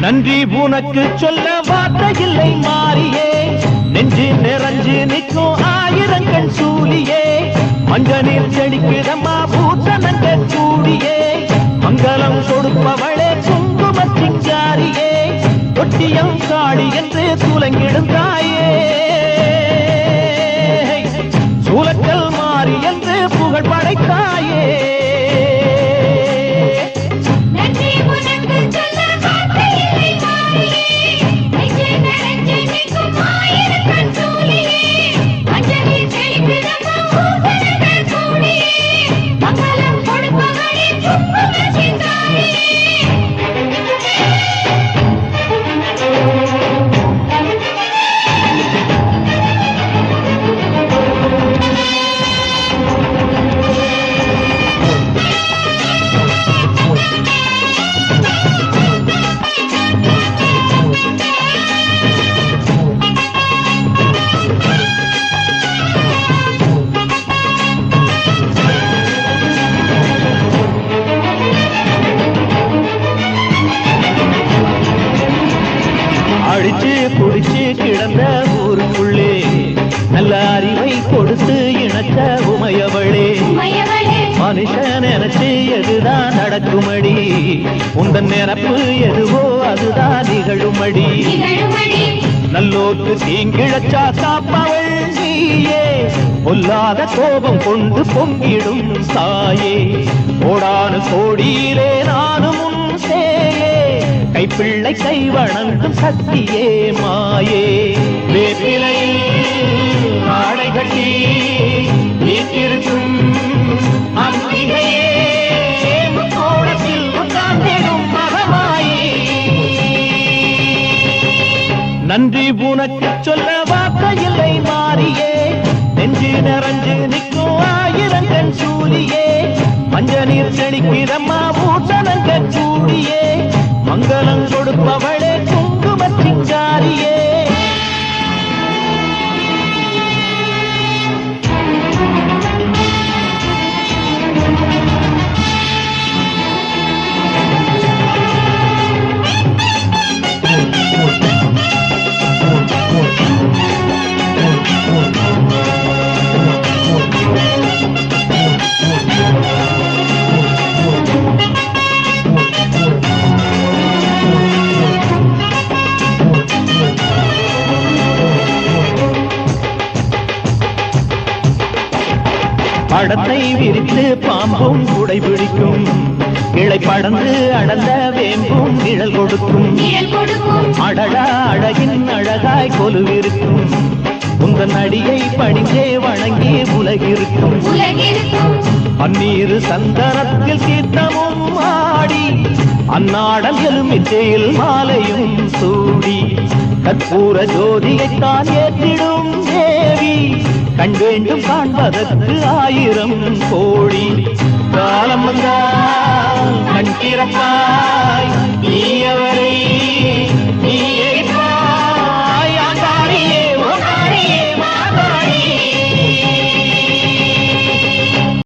நன்றி உனக்கு சொல்ல வார்த்தை இல்லை மாறியே. நெஞ்சு நிறைஞ்சு நிற்கும் ஆயிரங்கள் சூழியே மஞ்சளில் செழிக்கிறம்மா பூசணங்க சூடியே. மங்களம் கொடுப்பவளே குங்குமச்சிங்காரியே ஒட்டியம் காடி என்று துலங்கிடும் தாயே. கிடந்த ஊருக்குள்ளே நல்ல அறிவை கொடுத்து இணைச்ச உமையவளே. மனுஷன் நினைச்சு எதுதான் நடக்குமடி? உந்தன் நினப்பு எதுவோ அதுதான் நிகழுமடி. நல்லோக்கு தீங்கிழச்சா காப்பவள் நீயே. பொல்லாத கோபம் கொண்டு பொங்கிடும் சாயே. கோடானு கோடியிலே பிள்ளை கை வணங்கும் சக்தியே மாயே. வேப்பிலை ஆடை கட்டி வீட்டிருக்கும் அம்பிகையே நன்றி உனக்கு சொல்ல வார்த்தை இல்லை மா படத்தை விரித்து பாம்பும் குடை பிடிக்கும் கிளை படந்து அடர்ந்த வேம்பும் நிழல் கொடுக்கும். அடடா அழகின் அழகாய் கொலுவிருக்கும். உந்தன் அடியை பணிந்தே வணங்கி உலகிருக்கும். பன்னீர் சந்தனத்தில் தீர்த்தமும் ஆடி அந்நாடல் எலுமிச்சையில் மாலையும் சூடி கற்பூர ஜோதியைத்தான் ஏற்றிடும் தேவி. கண் வேண்டும் காண்பதற்கு ஆயிரம் கோழி காலம் வந்தால் கண் திறப்பால்